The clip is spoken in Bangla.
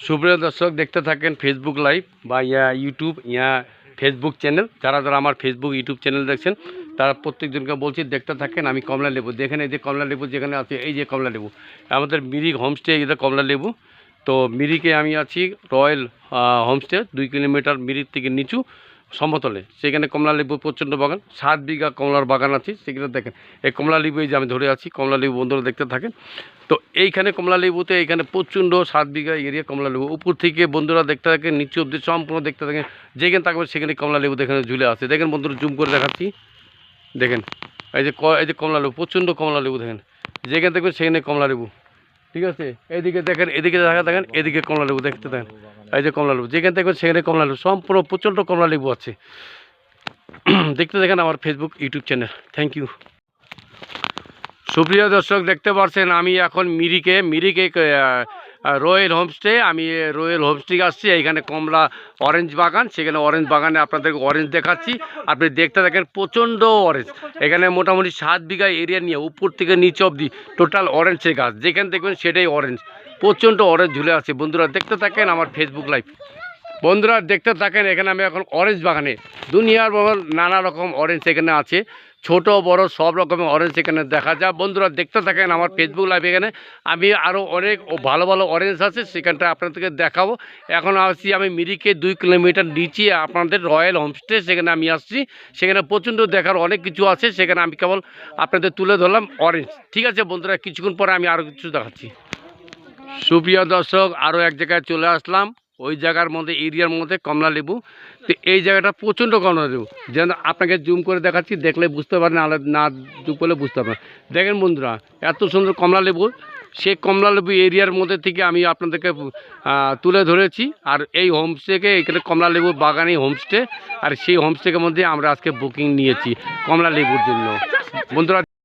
সুপ্রিয় দর্শক, দেখতে থাকেন ফেসবুক লাইভ বা ইয়া ইউটিউব ইয়া ফেসবুক চ্যানেল যারা যারা আমার ফেসবুক ইউটিউব চ্যানেল দেখছেন, তারা প্রত্যেকজনকে বলছি, দেখতে থাকেন, আমি কমলা লেবু। দেখেন এই যে কমলা লেবু যেখানে আছে, এই যে কমলা লেবু। আমাদের মিরিক হোমস্টে এটা কমলা লেবু। তো মিরিকে আমি আছি রয়্যাল হোমস্টে দুই কিলোমিটার মিরিক থেকে নিচু। সমতলে। সেখানে কমলা লেবু প্রচণ্ড বাগান, সাত বিঘা কমলার বাগান আছে, সেখানে দেখেন, এই কমলা লেবু এই যে আমি ধরে আছি, কমলা লেবু বন্ধুরা দেখতে থাকেন। তো এইখানে কমলা লেবুতে এইখানে প্রচণ্ড সাত বিঘা এরিয়া কমলা লেবু। উপর থেকে বন্ধুরা দেখতে থাকেন, নিচে অব্দি সম্পূর্ণ দেখতে থাকেন। যেখানে থাকবে সেখানে কমলা লেবু এখানে ঝুলে আছে। দেখেন বন্ধুরা, জুম করে দেখাচ্ছি। দেখেন, এই যে এই যে কমলা লেবু, প্রচণ্ড কমলা লেবু দেখেন। যেখানে দেখবেন সেখানে কমলা লেবু। ঠিক আছে? এদিকে দেখেন, এদিকে দেখা দেখেন এদিকে কমলা লেবু দেখতে দেখেন এই যে কমলা লেবু, যেখান থেকে সেখানে কমলা লেবু, সম্পূর্ণ প্রচণ্ড কমলা লেবু আছে। দেখতে দেখেন আমার Facebook YouTube channel thank you সুপ্রিয় দর্শক, দেখতে পাচ্ছেন, আমি এখন মিরিকে মিরিকে রয়্যাল হোমস্টে, আমি রয়্যাল হোমস্টে আসছি। এইখানে কমলা অরেঞ্জ বাগান, সেখানে অরেঞ্জ বাগানে আপনাদেরকে অরেঞ্জ দেখাচ্ছি। আপনি দেখতে থাকেন প্রচণ্ড অরেঞ্জ এখানে মোটামুটি সাত বিঘা এরিয়া নিয়ে উপর থেকে নিচ অবধি টোটাল অরেঞ্জের গাছ। যেখানে দেখবেন সেটাই অরেঞ্জ প্রচণ্ড অরেঞ্জ ঝুলে আছে। বন্ধুরা, দেখতে থাকেন আমার ফেসবুক লাইভ বন্ধুরা, দেখতে থাকেন, এখানে আমি এখন অরেঞ্জ বাগানে। দুনিয়ার নানা রকম অরেঞ্জ এখানে আছে। ছোট, বড়, সব রকমের অরেঞ্জ এখানে দেখা যায়। বন্ধুরা দেখতে থাকেন আমার ফেসবুক লাইভ এখানে। আমি আরও অনেক ভালো ভালো অরেঞ্জ আছে, সেখানটা আপনাদেরকে দেখাবো। এখন আসছি আমি মিরিকে দুই কিলোমিটার নিচে আপনাদের রয়্যাল হোমস্টে, সেখানে আমি আসছি। সেখানে প্রচণ্ড দেখার অনেক কিছু আছে, সেখানে আমি কেবল আপনাদের তুলে ধরলাম অরেঞ্জ ঠিক আছে বন্ধুরা, কিছুক্ষণ পরে আমি আরও কিছু দেখাচ্ছি। সুপ্রিয় দর্শক আরও এক জায়গায় চলে আসলাম। ওই জায়গার মধ্যে, এরিয়ার মধ্যে কমলা লেবু। তো এই জায়গাটা প্রচণ্ড কমলা লেবু। যেন আপনাকে জুম করে দেখাচ্ছি, দেখলে বুঝতে পারেন না না জুম করলে বুঝতে পারেন দেখেন বন্ধুরা, এত সুন্দর কমলা লেবু। সেই কমলা লেবু এরিয়ার মধ্যে থেকে আমি আপনাদেরকে তুলে ধরেছি। আর এই হোমস্টেকে, এখানে কমলা লেবু বাগানে হোমস্টে। আর সেই হোমস্টেকের মধ্যে আমরা আজকে বুকিং নিয়েছি কমলা লেবুর জন্য। বন্ধুরা